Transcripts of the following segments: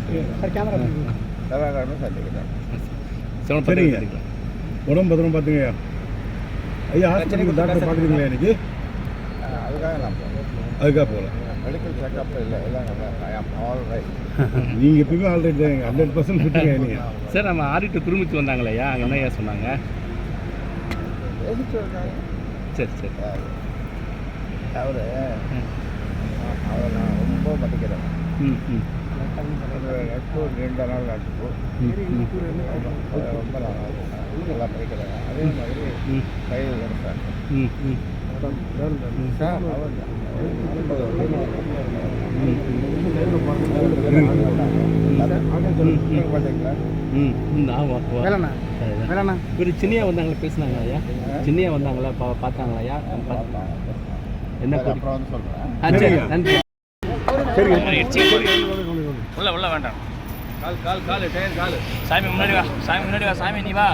செவ்வாய்க்கிழமை சந்திக்கிறேன் சிவனப்பட்டி சரிங்க. உடம்பு பத்திரம் பார்த்துங்க ஐயா. ஹாஸ்பிட்டலுக்கு டாக்டர் பார்க்குறீங்களா இன்னைக்கு. அஹ் அதுக்காக நான் போகிறேன் அதுக்காக போகல. மெடிக்கல் செக்அப் இல்லை எல்லாம் ஆல் ரைட் நீங்கள் எப்பயுமே ஆல்ரெடி ஹண்ட்ரட் பர்சன்ட் ஃபிட்டுங்க நீங்கள் சார் நம்ம ஆடிட்டு குருமிச்சு வந்தாங்களே ஐயா அங்கே என்ன ஐயா சொன்னாங்க? சரி சரி. அவர் அவரை நான் ரொம்ப மதிக்கிறேன் ம் ம். நட்பு நீண்ட நாள் நட்பு ரொம்ப நல்லா மதிக்கிறேன் அதே மாதிரி வேலைண்ணா? வேலைண்ணா? ஒரு சின்னியா வந்தாங்களே? பேசுனாங்க ஐயா? சின்னியா வந்தாங்களா? பா பார்த்தாங்களா ஐயா? என்ன அப்புறம் வந்து சரி நன்றி. உள்ள உள்ள வேண்டாம். கால் கால் கால் டயர் கால். சாமி முன்னாடி வா. சாமி முன்னாடி வா. சாமி நீ வா.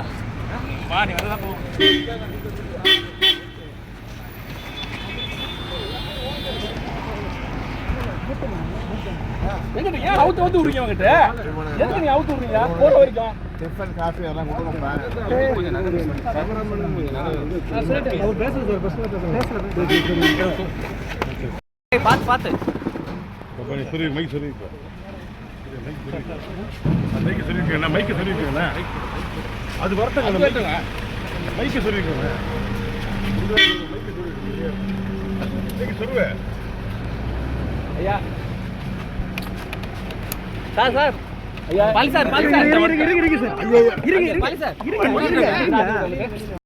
வா நீ வரலாம் போ. எங்கிட்ட ஏன் அவுத்து அவுத்து விடுறீங்க அவங்ககிட்ட எதுக்கு நீ அவுத்து விடுறீங்க? போற வரைக்கும். டிஃபன் காஃபி அதெல்லாம் கொடுக்கணும்ப்பா பார்த்து பார்த்து சொல்லி மைக் சொல்லி மைக்கு சொல்லியிருக்கேன் மைக்கு சொல்லியிருக்கேண்ணா அது வரட்டங்க மைக்கு சொல்லியிருக்கேங்க மைக்கு சொல்லுவேன் ஐயா சார் சார் ஐயா பாலி சார். Poly sir. இருங்க இருங்க. Sir poly sir